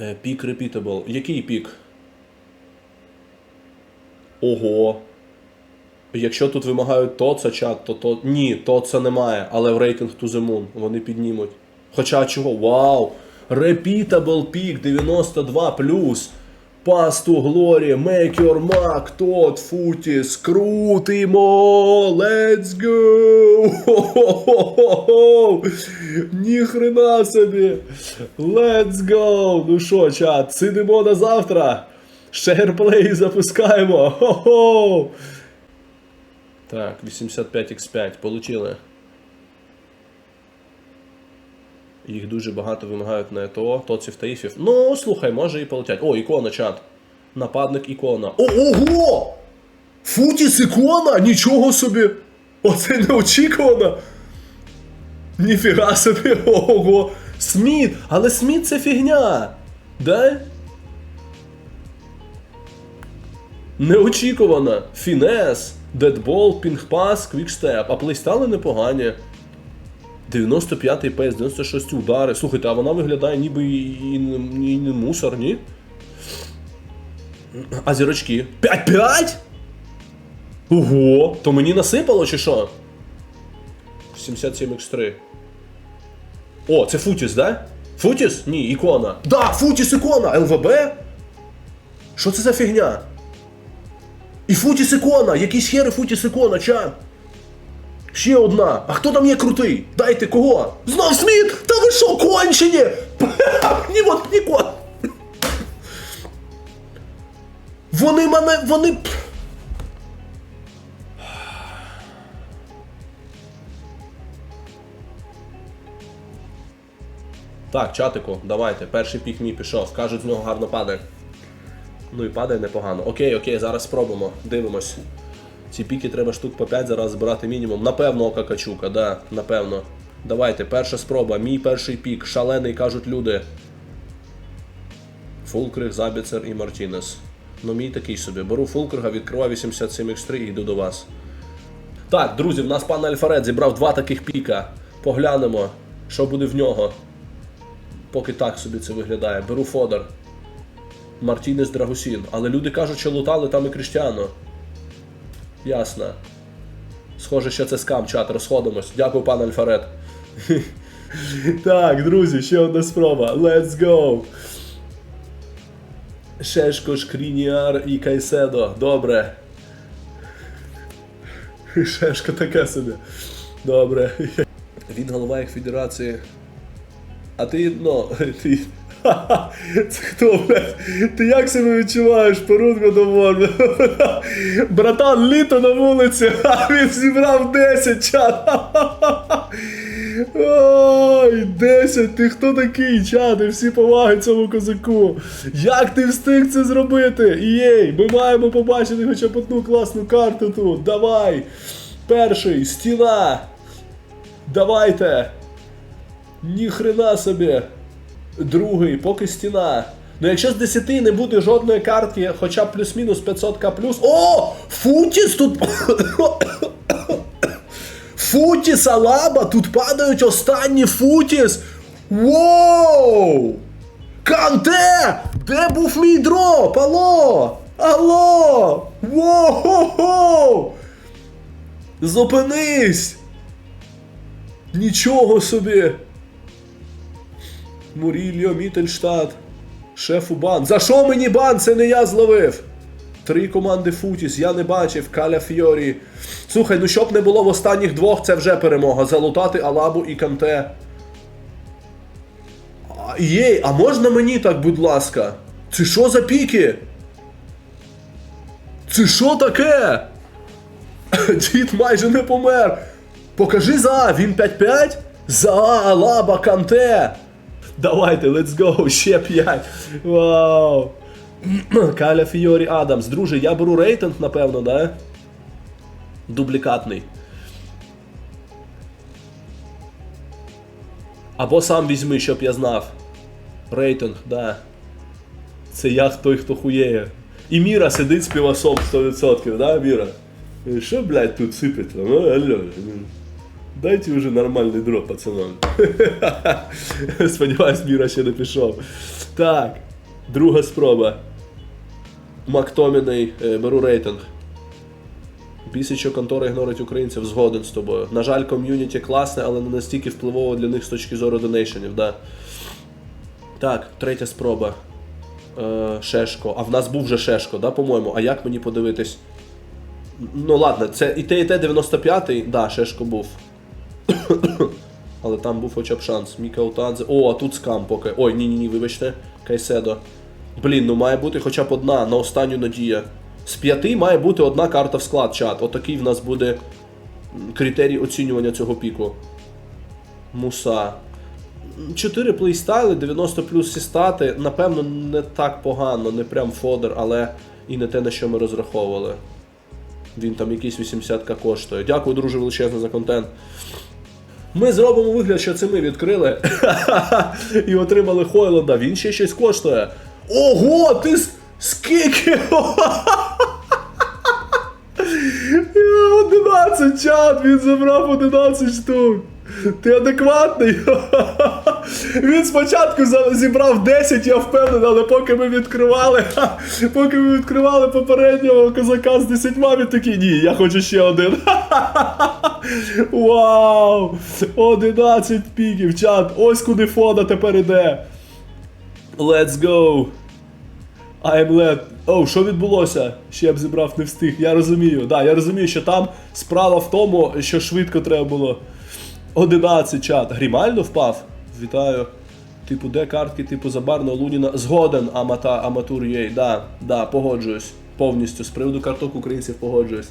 Е, Пік repeatable. Який пік? Ого. Якщо тут вимагають то це чат, то то. Ні, то це немає, але в рейтинг to the moon вони піднімуть. Хоча чого? Вау! Repeatable пік 92 Pass to Glory, Make Your Mark, Тот, Футіс, крутимо! Let's go! Хо-хо-хо-хо! Ніхрена собі! Let's go! Ну що, чат, сидимо на завтра! Шерплей запускаємо! Хо-хо! Так, 85x5 получили. Їх дуже багато вимагають на ЕТО, тоців та іфів. Ну, слухай, може і полетять. О, ікона, чат. Нападник ікона. О, ого! Футіс ікона! Нічого собі! Оце неочікувано! Ніфіга собі! Ого! Сміт! Але Сміт це фігня! Да? Неочікувано. Фінес, дедбол, пінгпас, квікстеп. А плейстали непогані. 95-й пейс, 96 удари. Слухайте, а вона виглядає ніби і, і, і не мусор, ні? А зірочки? 5-5? Ого! То мені насипало чи що? 77x3. О, це Футіс, да? Футіс? Ні, ікона. Да, Футіс ікона! ЛВБ? Що це за фігня? І Футіс ікона! Якісь хери Футіс ікона, ча! Ще одна. А хто там є крутий? Дайте кого? Знов Сміт! Та ви що, кончені? Ні, от нікого. Вони мене. Вони. Так, чатику, давайте. Перший пік мій пішов. Кажуть, з нього гарно падає. Ну і падає непогано. Окей, окей, зараз спробуємо. Дивимось. Ці піки треба штук по 5 зараз збирати мінімум. Напевно, ока да, напевно. Давайте, перша спроба. Мій перший пік. Шалений кажуть люди. Фулкриг, Забіцер і Мартінес. Ну, мій такий собі. Беру Фулкрига, відкриваю 87x3 і йду до вас. Так, друзі, в нас пан Альфаред зібрав два таких піка. Поглянемо, що буде в нього. Поки так собі це виглядає. Беру Фодор. Мартінес Драгусін. Але люди кажуть, що лутали там і Кріштіано. Ясно. Схоже, що це скам, чат, розходимось. Дякую, пан Альфарет. так, друзі, ще одна спроба. Let's go! Шешко, Шкрініар і Кайседо. Добре. Шешко таке собі. Добре. Він голова їх федерації. А ти, ну, ти. Це хто, блядь? Ти як себе відчуваєш, Перунго доволі? Братан, літо на вулиці, а він зібрав 10 чат. Ой, 10, ти хто такий, чат? І всі поваги цьому козаку. Як ти встиг це зробити? Єй, ми маємо побачити хоча б одну класну карту тут. Давай. Перший, стіна. Давайте. Ніхрена собі. Другий, поки стіна. Ну якщо з 10 не буде жодної картки, хоча б плюс-мінус 500к плюс. О! Футіс тут. Футіс Алаба, тут падають останні Футіс. Воу! Канте! Де був мій дроп? Алло! Алло! Воу! Зупинись! Нічого собі! Мурільо, Мітельштадт. Шефу бан. За що мені бан? Це не я зловив. Три команди Футіс, я не бачив, Каля Фьорі. Слухай, ну щоб не було в останніх двох, це вже перемога. Залутати Алабу і Канте. Єй, а можна мені так, будь ласка? Це що за піки? Це що таке? Дід майже не помер. Покажи за А, він 5-5? За Алаба, Канте. Давайте, let's go, ще 5. Вау. Каля Фіорі Адамс. Друже, я беру рейтинг, напевно, да? Дублікатний. Або сам візьми, щоб я знав. Рейтинг, да. Це я той, хто хуєє. І Міра сидить з півасом 100%, да, Міра? Е, Що, блядь, тут сипете? Ну, алло. Дайте вже нормальний дроп, пацанам. Сподіваюсь, Міра ще не пішов. Так. Друга спроба. Мактоміний, е, беру рейтинг. Бісить, що контора ігнорить українців, згоден з тобою. На жаль, ком'юніті класне, але не настільки впливово для них з точки зору донейшенів, да. Так, третя спроба. Е, Шешко. А в нас був вже Шешко, да, по-моєму. А як мені подивитись? Ну ладно, це і те, і те 95-й, да, Шешко був. Але там був хоча б шанс. Міка Утадзе. О, а тут скам поки. Ой, ні, ні, вибачте. Кайседо. Блін, ну має бути хоча б одна на останню надія. З п'яти має бути одна карта в склад, чат. Отакий в нас буде критерій оцінювання цього піку. Муса. 4 плейстайли, 90 плюс всі стати. Напевно, не так погано, не прям фодер, але і не те, на що ми розраховували. Він там якийсь 80к коштує. Дякую, друже, величезне за контент. Ми зробимо вигляд, що це ми відкрили і отримали Хойланда. Він ще щось коштує. Ого, ти скільки? 11 чат, він забрав 11 штук. Ти адекватний? Він спочатку зібрав 10, я впевнений, але поки ми відкривали, поки ми відкривали попереднього козака з 10, він такий, ні, я хочу ще один. Вау! 11 піків, чат. Ось куди фода тепер іде. Let's go! I'm led. Оу, що відбулося? Ще я б зібрав не встиг. Я розумію. Да, я розумію, що там справа в тому, що швидко треба було. 11 чат. Грімально впав? Вітаю. Типу, де картки, типу Забарного Луніна. Згоден Амата, Аматур Єй. Да, да, погоджуюсь. Повністю. З приводу карток українців погоджуюсь.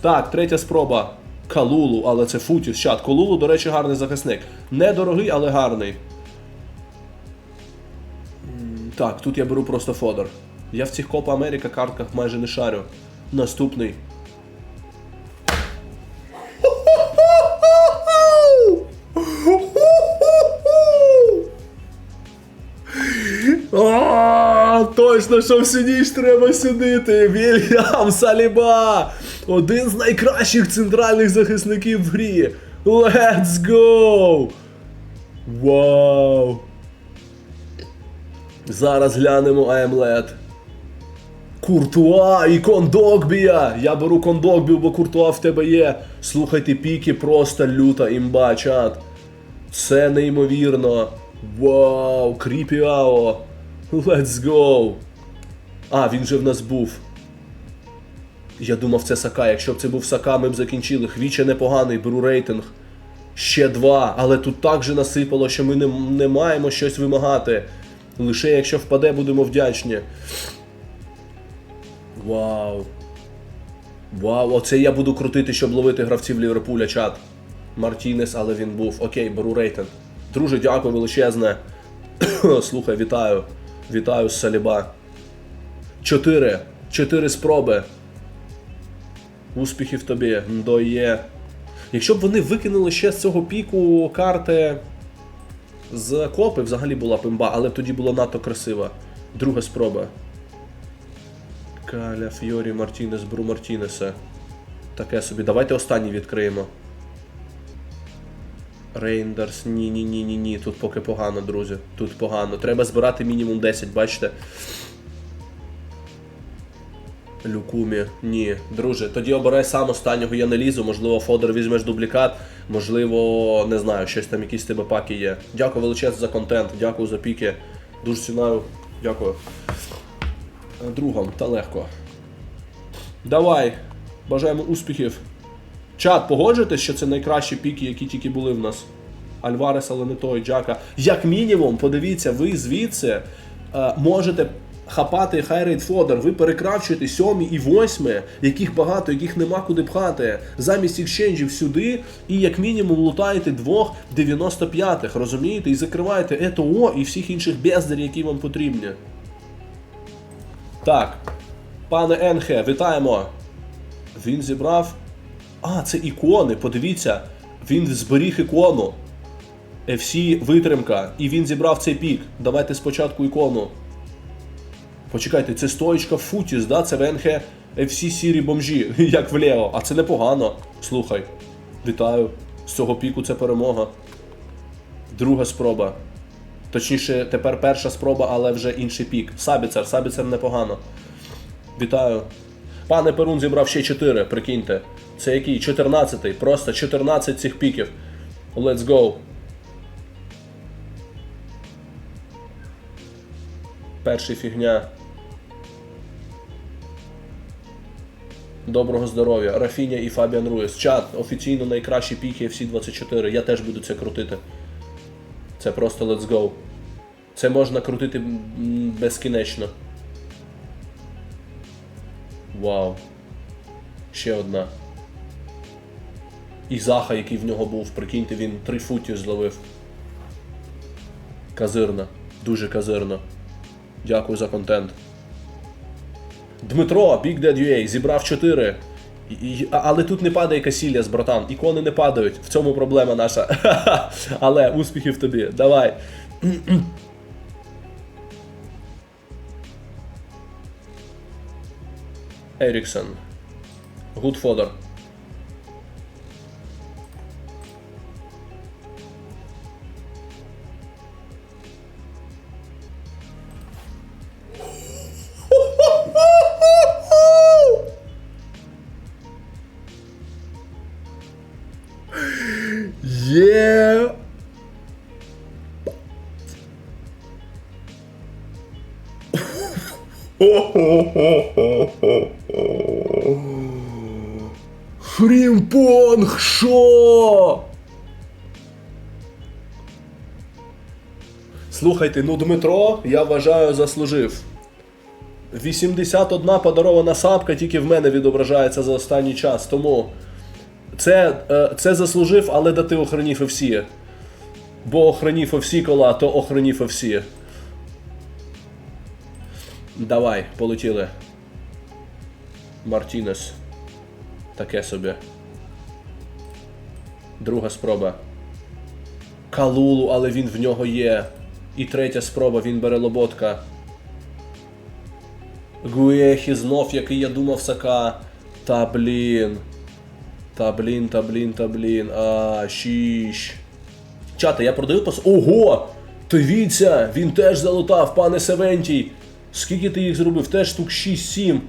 Так, третя спроба. Калулу, але це Футіс. Чат. Калулу, до речі, гарний захисник. Недорогий, але гарний. Так, тут я беру просто Фодор. Я в цих Копа Америка картках майже не шарю. Наступний. Точно, що всю ніч треба сюдити. Вільям Саліба! Один з найкращих центральних захисників в грі. Let's go! Вау! Зараз глянемо Аймлет. Куртуа і Кондогбія! Я беру Кондогбію, бо Куртуа в тебе є. Слухайте, піки просто люта імба, чат. Це неймовірно. Вау, Кріпіао. Let's go. А, він же в нас був. Я думав, це Сака. Якщо б це був Сака, ми б закінчили. Хвіче непоганий, беру рейтинг. Ще два, але тут так же насипало, що ми не, не маємо щось вимагати. Лише якщо впаде, будемо вдячні. Вау. Вау, оце я буду крутити, щоб ловити гравців Ліверпуля, чат. Мартінес, але він був. Окей, беру рейтинг. Друже, дякую величезне. Слухай, вітаю. Вітаю з Саліба. Чотири. Чотири спроби. Успіхів тобі. Ндоє. Якщо б вони викинули ще з цього піку карти з копи, взагалі була б але тоді було надто красиво. Друга спроба. Каля, Фьорі, Мартінес, Бру Мартінеса. Таке собі. Давайте останній відкриємо. Рейндерс, ні, ні, ні, ні, ні. Тут поки погано, друзі. Тут погано. Треба збирати мінімум 10, бачите. Люкумі, ні, друже, тоді обирай сам останнього, я не лізу, можливо, Фодор візьмеш дублікат, можливо, не знаю, щось там якісь тебе паки є. Дякую величезно за контент, дякую за піки. Дуже цінаю, дякую. Е, Другом, та легко. Давай, бажаємо успіхів. Чат, погоджуєтесь, що це найкращі піки, які тільки були в нас. Альварес, але не той, Джака. Як мінімум, подивіться, ви звідси е, можете хапати хайрейт фодер, ви перекравчуєте сьомі і восьми, яких багато, яких нема куди пхати, замість екшенджів сюди, і як мінімум лутаєте двох 95-х, розумієте? І закриваєте ЕТО і всіх інших бездарів, які вам потрібні. Так, пане Енхе, вітаємо. Він зібрав. А, це ікони, подивіться. Він зберіг ікону. FC витримка. І він зібрав цей пік. Давайте спочатку ікону. Почекайте, це стоїчка Футіс, да? Це ВНХ FC сірі бомжі, як в Лео. А це непогано. Слухай. Вітаю. З цього піку це перемога. Друга спроба. Точніше, тепер перша спроба, але вже інший пік. Сабіцер, Сабіцер непогано. Вітаю. Пане Перун зібрав ще 4, прикиньте. Це який? 14-й. Просто 14 цих піків. Let's go. Перший фігня. Доброго здоров'я. Рафіня і Фабіан Руїс. Чат, офіційно найкращі піки всі 24. Я теж буду це крутити. Це просто let's go. Це можна крутити безкінечно. Вау. Ще одна. І Заха, який в нього був, прикиньте, він три футів зловив. Казирна. Дуже казирно. Дякую за контент. Дмитро, Big Dead UA, зібрав 4. І, і- але тут не падає Касіліас, братан. Ікони не падають. В цьому проблема наша. але успіхів тобі. Давай. Еріксон. Good Фрімпонг, що? Слухайте, ну Дмитро, я вважаю, заслужив. 81 подарована сапка тільки в мене відображається за останній час, тому це, це заслужив, але да ти охренів всі. Бо охренів всі кола, то охренів всі. Давай, полетіли. Мартінес. Таке собі. Друга спроба. Калулу, але він в нього є. І третя спроба, він бере лоботка. Гуехі знов, який я думав сака. Та блін. Та блін, та блін, та блін. А, шіш. Чата, я продаю пос. Ого! Дивіться, він теж залутав, пане Севентій. Скільки ти їх зробив? Теж штук 6-7.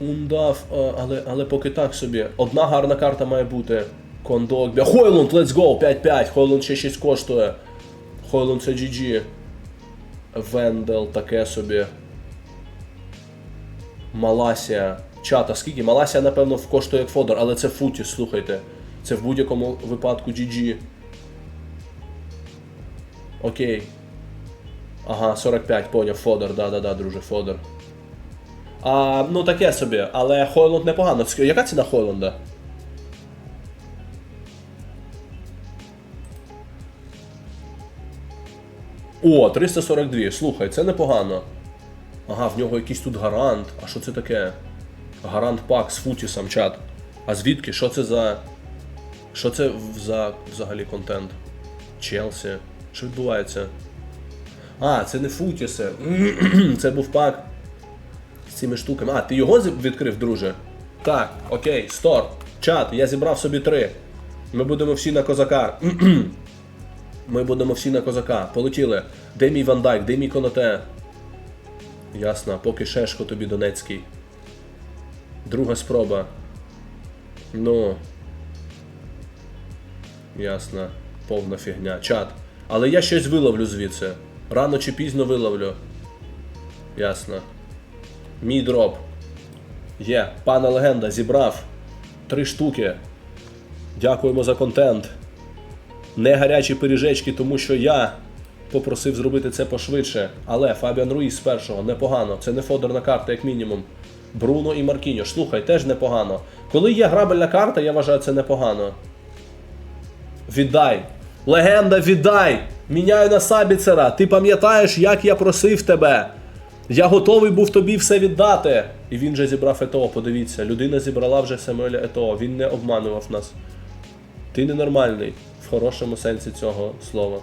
Ундав, але, але поки так собі. Одна гарна карта має бути. Кондок. Бля. Хойлунд, let's go! 5-5. Хойлунд ще 6 коштує. Хойлунд це GG. Вендел, таке собі. Маласія. Чата, скільки? Маласія, напевно, коштує як фодор, але це футі, слухайте. Це в будь-якому випадку GG. Окей. Ага, 45, поняв, Фодор, да-да-да, друже, Фодор. А, ну таке собі, але Хойланд непогано. Яка ціна Хойланда? О, 342. Слухай, це непогано. Ага, в нього якийсь тут гарант. А що це таке? Гарант пак з Футісом, чат. А звідки? Що це за. Що це за взагалі контент? Челсі. Що відбувається? А, це не Футіси. це був пак з цими штуками. А, ти його відкрив, друже? Так, окей, стор. Чат, я зібрав собі три. Ми будемо всі на козака. Ми будемо всі на козака. Полетіли. Де мій Ван Дайк, де мій Коноте? Ясно, поки Шешко тобі Донецький. Друга спроба. Ну. Ясно. Повна фігня. Чат. Але я щось виловлю звідси. Рано чи пізно виловлю. Ясно. Мій дроп. Є. Пана легенда зібрав. Три штуки. Дякуємо за контент. Не гарячі пиріжечки, тому що я попросив зробити це пошвидше. Але Фабіан Руїс з першого непогано. Це не фодерна карта, як мінімум. Бруно і Маркіньо. Слухай, теж непогано. Коли є грабельна карта, я вважаю це непогано. Віддай. Легенда, віддай! Міняю на Сабіцера. Ти пам'ятаєш, як я просив тебе? Я готовий був тобі все віддати. І він же зібрав ЕТО, подивіться. Людина зібрала вже Самуеля ЕТО. Він не обманував нас. Ти ненормальний. В хорошому сенсі цього слова.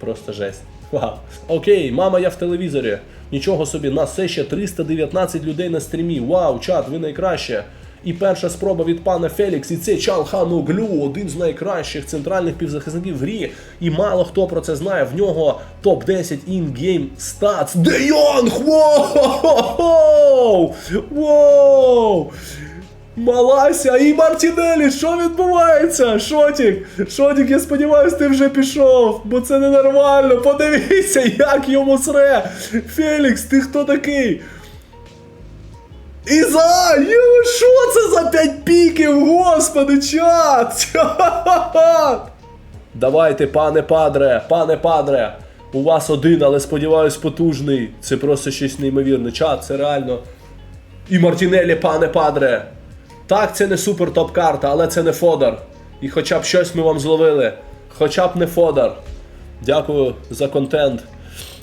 Просто жесть. Вау. Окей, мама, я в телевізорі. Нічого собі, нас все ще 319 людей на стрімі. Вау, чат, ви найкраще. І перша спроба від пана Фелікс, і це Чан Ханоглю, один з найкращих центральних півзахисників в грі. І мало хто про це знає. В нього топ-10 in-game stats. Де Йонг! Воу! Воу! Малася і Мартінелі, що відбувається? Шотік, Шотік, я сподіваюся, ти вже пішов, бо це ненормально. Подивіться, як йому сре. Фелікс, ти хто такий? Іза! Ю, що це за п'ять піків? Господи, чат! Давайте, пане падре, пане падре. У вас один, але сподіваюсь, потужний. Це просто щось неймовірне. Чат, це реально. І Мартінелі, пане падре. Так, це не супер топ-карта, але це не Фодар. І хоча б щось ми вам зловили. Хоча б не Фодар. Дякую за контент.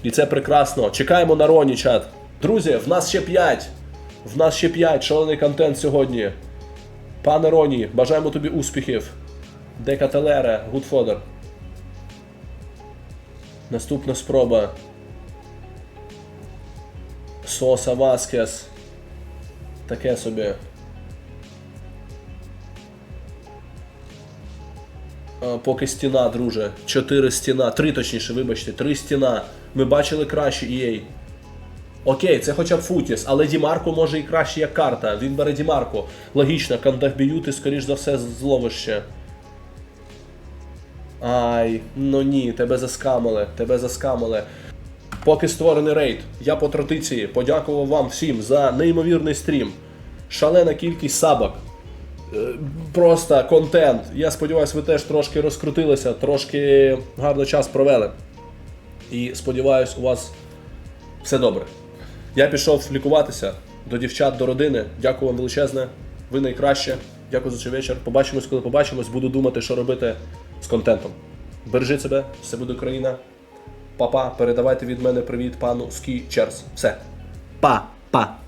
І це прекрасно. Чекаємо на Роні, чат. Друзі, в нас ще 5. В нас ще 5. Шалений контент сьогодні. Пане Роні, бажаємо тобі успіхів. Дека Телере, Гудфодер. Наступна спроба. Соса Васкес. Таке собі. Поки стіна, друже. Чотири стіна. Три точніше, вибачте, три стіна. Ми бачили краще EA. Окей, це хоча б Футіс, але Дімарко може і краще як карта. Він бере Дімарко. Логічно, Кандахбію ти, скоріш за все, зловиш ще. Ай, ну ні, тебе заскамили, тебе заскамили. Поки створений рейд, я по традиції подякував вам всім за неймовірний стрім. Шалена кількість сабок. Е, Просто контент. Я сподіваюся, ви теж трошки розкрутилися, трошки гарно час провели. І сподіваюсь, у вас все добре. Я пішов лікуватися до дівчат, до родини. Дякую вам величезне. Ви найкраще. Дякую за цей вечір. Побачимось, коли побачимось. Буду думати, що робити з контентом. Бережіть себе, все буде Україна. Па-па, передавайте від мене привіт пану Скі Черс. Все. Па-па.